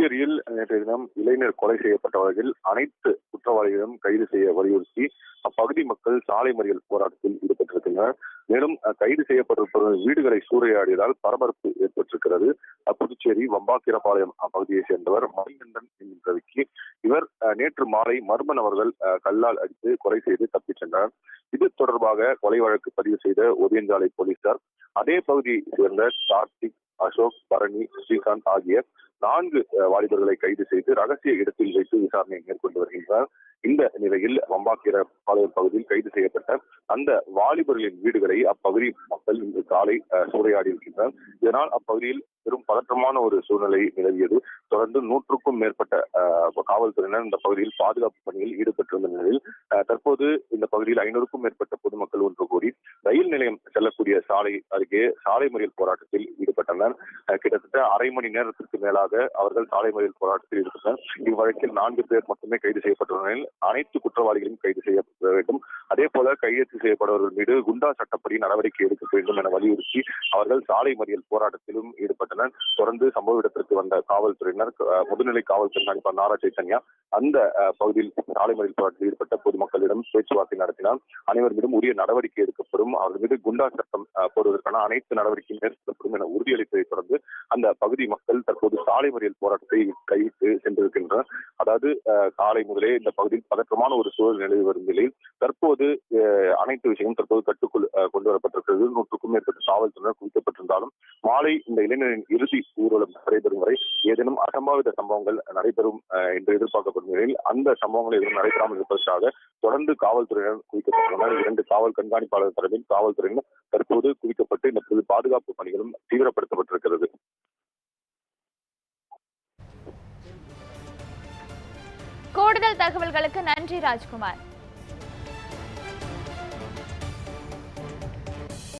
புதுச்சேரியில் நேற்றைய தினம் இளைஞர் கொலை செய்யப்பட்ட வழக்கில் அனைத்து குற்றவாளிகளும் கைது செய்ய வலியுறுத்தி அப்பகுதி மக்கள் சாலை மறியல் போராட்டத்தில் ஈடுபட்டிருக்கின்றனர். மேலும் கைது செய்யப்பட்டிருப்பவர்கள் வீடுகளை சூறையாடியதால் பரபரப்பு ஏற்பட்டிருக்கிறது. புதுச்சேரி வம்பாக்கிரபாளையம் பகுதியை சேர்ந்தவர் மணிகண்டன் என்கிற விக்கி. இவர் நேற்று மாலை மர்ம நபர்கள் கல்லால் அடித்து கொலை செய்து தப்பிச் சென்றனர் இது தொடர்பாக கொலை வழக்கு பதிவு செய்த ஒதியஞ்சாலை போலீசார் அதே பகுதியை சேர்ந்த கார்த்திக் அசோக் பரணி ஸ்ரீகாந்த் ஆகிய நான்கு வாலிபர்களை கைது செய்து ரகசிய இடத்தில் வைத்து விசாரணை மேற்கொண்டு வருகின்றனர். இந்த நிலையில் வம்பாக்கீர பாளையம் பகுதியில் கைது செய்யப்பட்ட அந்த வாலிபர்களின் வீடுகளை அப்பகுதி மக்கள் இன்று காலை சூறையாடி இருக்கின்றனர். இதனால் அப்பகுதியில் பெரும் பதற்றமான ஒரு சூழ்நிலை நிலவியது. தொடர்ந்து நூற்றுக்கும் மேற்பட்ட காவல்துறையினர் இந்த பகுதியில் பாதுகாப்பு பணியில் ஈடுபட்டிருந்த நிலையில் தற்போது இந்த பகுதியில் ஐநூறுக்கும் மேற்பட்ட பொதுமக்கள் ஒன்று கூடி ரயில் நிலையம் செல்லக்கூடிய சாலை அருகே சாலை மறியல் போராட்டத்தில் ஈடுபட்டனர். கிட்டத்தட்ட அரை மணி நேரத்திற்கு மேலாக அவர்கள் சாலை மறியல் போராட்டத்தில் ஈடுபட்டனர். இவ்வழக்கில் நான்கு பேர் மட்டுமே கைது செய்யப்பட்டுள்ள நிலையில் அனைத்து குற்றவாளிகளையும் கைது செய்ய வேண்டும். அதே போல கையெழுத்து செய்யப்படுவர்கள் மீது குண்டா சட்டப்படி நடவடிக்கை எடுக்க வேண்டும் என வலியுறுத்தி அவர்கள் சாலை மறியல் போராட்டத்திலும் ஈடுபட்டனர். தொடர்ந்து சம்பவ இடத்திற்கு வந்த காவல்துறையினர் முதுநிலை காவல் கண்காணிப்பாளர் நாரா சைத்தன்யா அந்த பகுதியில் சாலை மறியல் போராட்டத்தில் ஈடுபட்ட பொதுமக்களிடம் பேச்சுவார்த்தை நடத்தினார். அனைவர் மீதும் உரிய நடவடிக்கை எடுக்கப்படும். அவர்கள் மீது குண்டா சட்டம் போடுவதற்கான அனைத்து நடவடிக்கையும் மேற்கொள்ளப்படும் என உறுதியளித்ததை தொடர்ந்து அந்த பகுதி மக்கள் தற்போது சாலை மறியல் போராட்டத்தை கைவிட்டு சென்றிருக்கின்றனர். அதாவது காலை முதலே இந்த பகுதியில் பதற்றமான ஒரு சூழல் நிலவி வரும் நிலையில் தற்போது அனைத்து விஷயமும் தற்போது கட்டுக்குள் கொண்டு வரப்பட்டிருக்கிறது. நூற்றுக்கும் மேற்பட்ட காவல்துறையினர் குவிக்கப்பட்டிருந்தாலும் மாலை இந்த இளைஞரின் இறுதி ஊர்வலம் நடைபெறும் வரை ஏதேனும் அசம்பாவித சம்பவங்கள் நடைபெறும் என்று எதிர்பார்க்கப்படும் நிலையில் அந்த சம்பவங்கள் எதுவும் நடைபெறாமல் இருப்பதற்காக தொடர்ந்து காவல்துறையினர் குவிக்கப்பட்டுள்ளனர். இரண்டு காவல் கண்காணிப்பாளர் தலைமையில் காவல்துறையினர் தற்போது குவிக்கப்பட்டு இந்த புது பாதுகாப்பு பணிகளும் தீவிரப்படுத்தப்பட்டிருக்கிறது. கூடுதல் தகவல்களுக்கு நன்றி ராஜ்குமார்.